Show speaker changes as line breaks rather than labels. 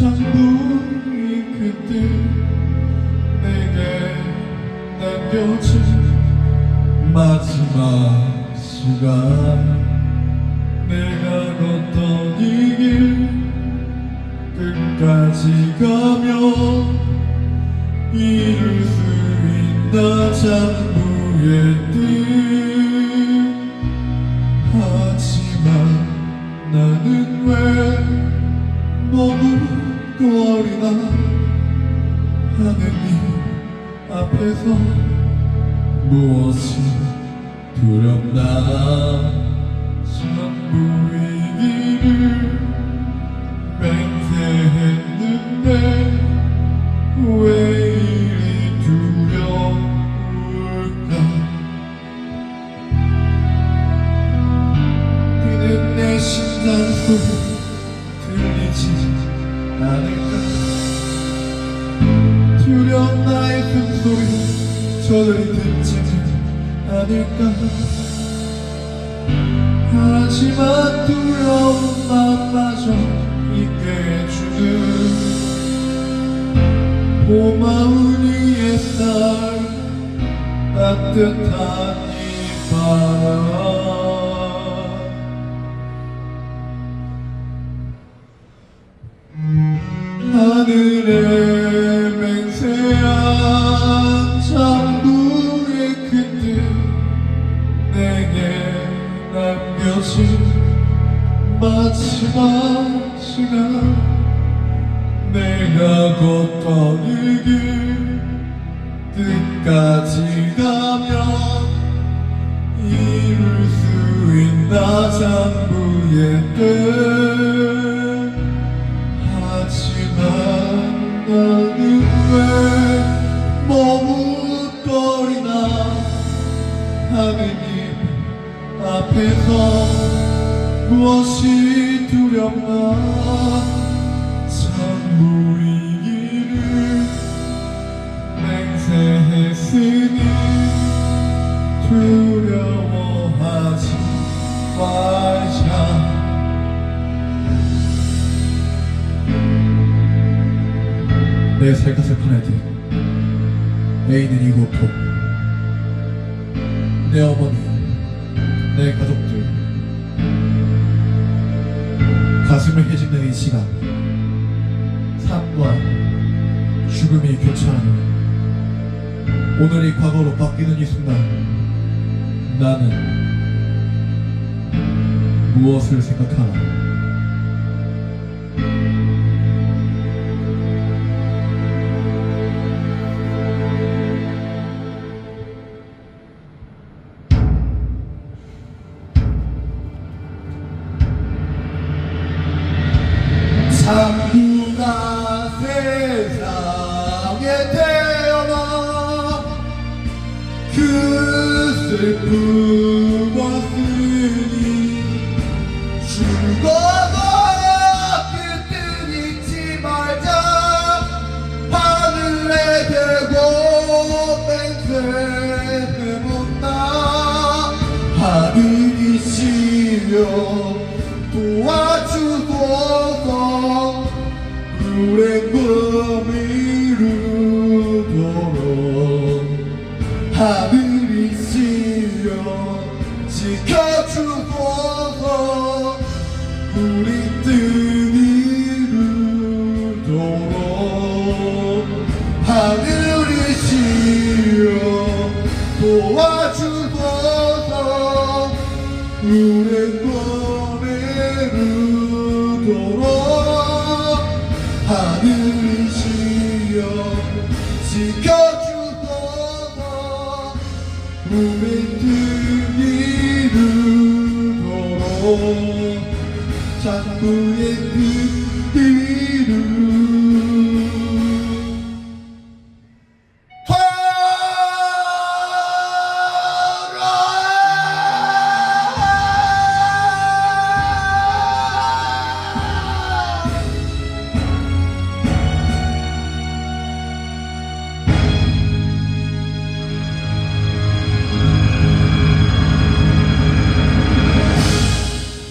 전부이 그때 내게 남겨진 마지막 시간. 내가 걷던 이 길 끝까지 가면 이룰 수 있나 장부의 뜻 하지만 나는 왜 머뭇거리나 하느님 앞에서 무엇이 두렵나? 전부의 소리 듣지는 않을까. 하지만 두려운 마음마저 해주는 고마운 이 햇살 따뜻한 이 바람 마지막 시간 내가 걷던 이 길 끝까지 가면 이룰 수 있나 장부의 뜻. 하지만 나는 왜 머뭇거리나 하느님 앞에서 무엇이 두렵나? 전부이기를 맹세했으니 두려워하지 마자. 내 살갗을 파내듯 애인은 이곳도 내 어머니 내 가족들 가슴을 헤집는 이 시간. 삶과 죽음이 교차하는 오늘이 과거로 바뀌는 이 순간 나는 무엇을 생각하나 장부가 세상에 태어나 그 슬픔 불의 꿈 이루도록 하늘이시여 지켜주소서 우리 뜻 이루도록 하늘이시여 도와주소서. 우리 그리지요 지켜주다가 우리 뜻이 루도록 장부의 뜻이 는.